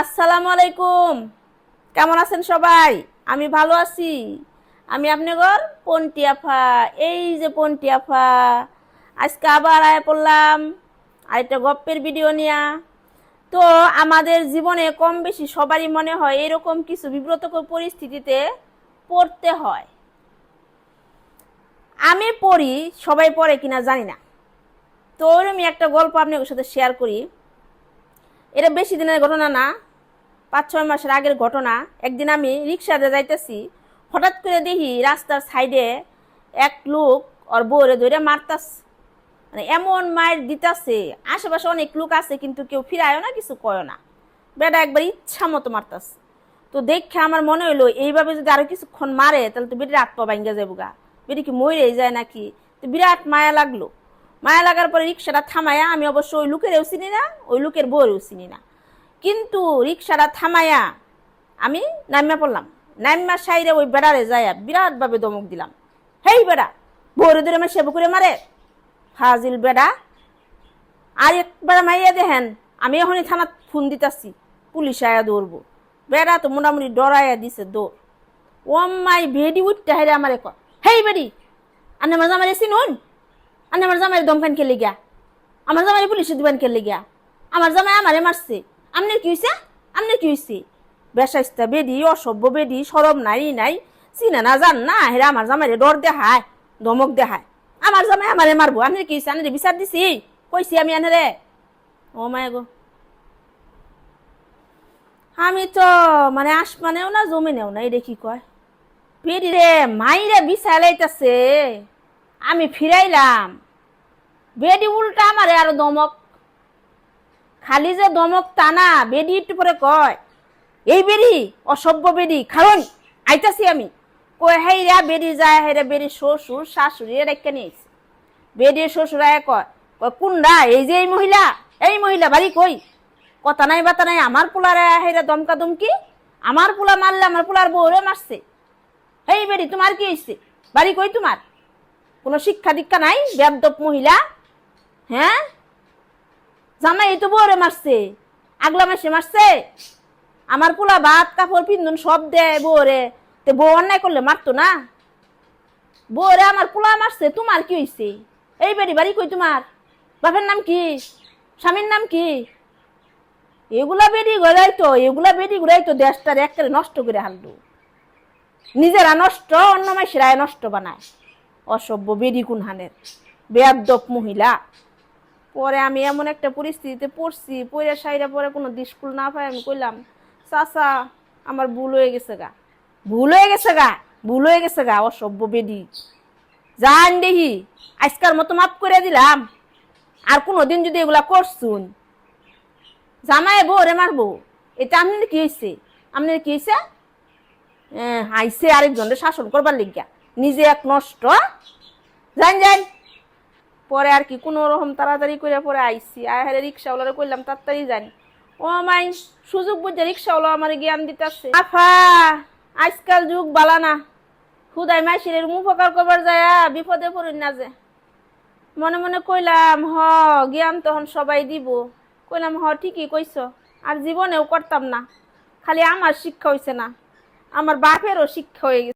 আসসালামু আলাইকুম কেমন আছেন সবাই? আমি ভালো আছি। আমি আপনার পন্টিয়াফা এই যে পন্টিয়াফা আজকে আবার আয় পড়লাম আরেকটা গপ্পের ভিডিও নিয়া। তো আমাদের জীবনে কম বেশি সবারই মনে হয় এরকম কিছু বিব্রতকর পরিস্থিতিতে পড়তে হয়। আমি পড়ি, সবাই পড়ে কিনা জানি না। তো ওরমই একটা গল্প আপনাদের সাথে শেয়ার করি। এটা বেশি দিনের ঘটনা না। পাঁচ ছয় মাসের আগের ঘটনা, একদিন আমি রিক্সাতে যাইতেছি, হঠাৎ করে দেখি রাস্তার সাইডে এক লোক ওর বউরে ধরে মারতাস মানে এমন মায়ের দিতাছে, আশেপাশে অনেক লোক আছে কিন্তু কেউ ফিরায়ও না, কিছু কয়ও না। বেটা একবার ইচ্ছা মতো মারতাস তো দেখে আমার মনে হইল, এইভাবে যদি আরও কিছুক্ষণ মারে, তাহলে তো বেটির পা ভাঙ্গা যাব গা। বেটি কি মরে যায় নাকি? তো বিরাট মায়া লাগল। মায়া লাগার পরে রিক্সাটা থামায়া আমি অবশ্য ওই লোকেরও চিনি না, ওই লোকের বউরেও চিনি না। কিন্তু রিক্সাটা থামায়া আমি নামিয়া পড়লাম। নামিয়া সাইরে ওই বেড়ারে যায়া বিরাটভাবে দমক দিলাম। হেই বেড়া বউরে ধরে আমার সেবা করে মারে। ফাজিল বেড়া, আর একবার মাইয়া দেখেন, আমি এখনই থানাত ফোন দিতাছি, পুলিশ আয়া দৌড়বো। বেড়া তো মোটামুটি ডরাইয়া দিছে দৌড়। ও মাই ভেডি উঠতে হেরে আমার কর হেই বেডি আনে আমার জামাই চিনুন? আনে আমার জামাই দমকান খেলে গিয়া আমার জামাই পুলিশে দিবেন খেলে গিয়া আমার জামাই আমারে মারছে। আমনের কি হয়েছে আমনের কি হয়েছে বেসাইস্তা বেডি অসভ্য বেডি সরব নাই নাই চিনে না জান না হেরা আমার জামাইরে ডর দেখায় ধমক দেখায় আমার জামাই আমারে মারবো আনের কি হয়েছে আনের বিচার দিছি কইছি আমি আনেরে ও মায় গো আমি তো মানে আসমানেও না জমিনেও না এটা কি কয় পেরি রে মাইরে বিছালাইতেছে আমি ফিরাইলাম বেডি উল্টা আমারে আরও দমক খালি যে দমক টানা বেডি একটু পরে কয়, এই বেডি অসভ্য বেডি খারণ আইতাছি আমি। কয়, হেই রা বেডি যায় হেরে বেডি শ্বশুর, শাশুড়ি রেখে নিয়েছে বেডি শ্বশুর আয় কয় কয়, কুন্ডা, এই যে এই মহিলা এই মহিলা বাড়ি কই? কথা নাই বাতা নাই, আমার পোলারে হেরে দমকা দমকি, আমার পোলা মারলে আমার পোলার বউরে মারছে। হেই বেডি তোমার কি হয়েছে বাড়ি কই তোমার? কোনো শিক্ষা দীক্ষা নাই বেদপ মহিলা? হ্যাঁ? জামাই এই তো বউরে মারছে। আগলা মাসে মারছে। আমার পোলা ভাত, কাপড় পিন্দন সব দেয় বউরে তে বউ অন্যায় করলে মারতো না। বউরে আমার পোলা মারছে, তোমার কি হয়েছে এই বাড়ি বাড়ি কই তোমার? বাপের নাম কি? স্বামীর নাম কি? এগুলা বেডি ঘুরাই তো, এগুলা বেডি ঘুরাই তো দেশটার একেবারে নষ্ট করে হালদু নিজেরা নষ্ট, অন্য মাসেরায় নষ্ট বানায়। অসভ্য বেডি কুনহানের বেয়াদ্দপ মহিলা। পরে আমি এমন একটা পরিস্থিতিতে পড়ছি পড়ে সাইরা পরে কোনো স্কুল না পাই আমি কইলাম, চাচা, আমার ভুল হয়ে গেছে গা। ভুল হয়ে গেছে গা? ভুল হয়ে গেছে গা, অসভ্য বেডি। জান দেখি আজকার মতো মাফ করে দিলাম। আর কোনোদিন যদি এগুলা করছুন, জামাই বউরে মারবো। এটা আপনার কি হয়েছে আপনার কি হয়েছে হাইছে আরেকজনের শাসন করবার লিগা। নিজে এক নষ্ট জান যান। পরে আর কি, কোনো রকম তাড়াতাড়ি করে পরে আইসি আর হেরে রিক্সাওয়ালারে কইলাম, তাড়াতাড়ি জানি ও মাই সুযোগ বুঝে রিক্সাওয়ালা আমার জ্ঞান দিতেছে। আফা, আজকাল যুগ বালা না। খুদাই মাসির উপকার করবার যায় বিপদে পড়ি না যে। মনে মনে কইলাম, হ, জ্ঞান তখন সবাই দিব। কইলাম, হ, ঠিকই কইছ, আর জীবনেও করতাম না। খালি আমার শিক্ষা হইছে না। আমার বাপেরও শিক্ষা হয়ে গেছে।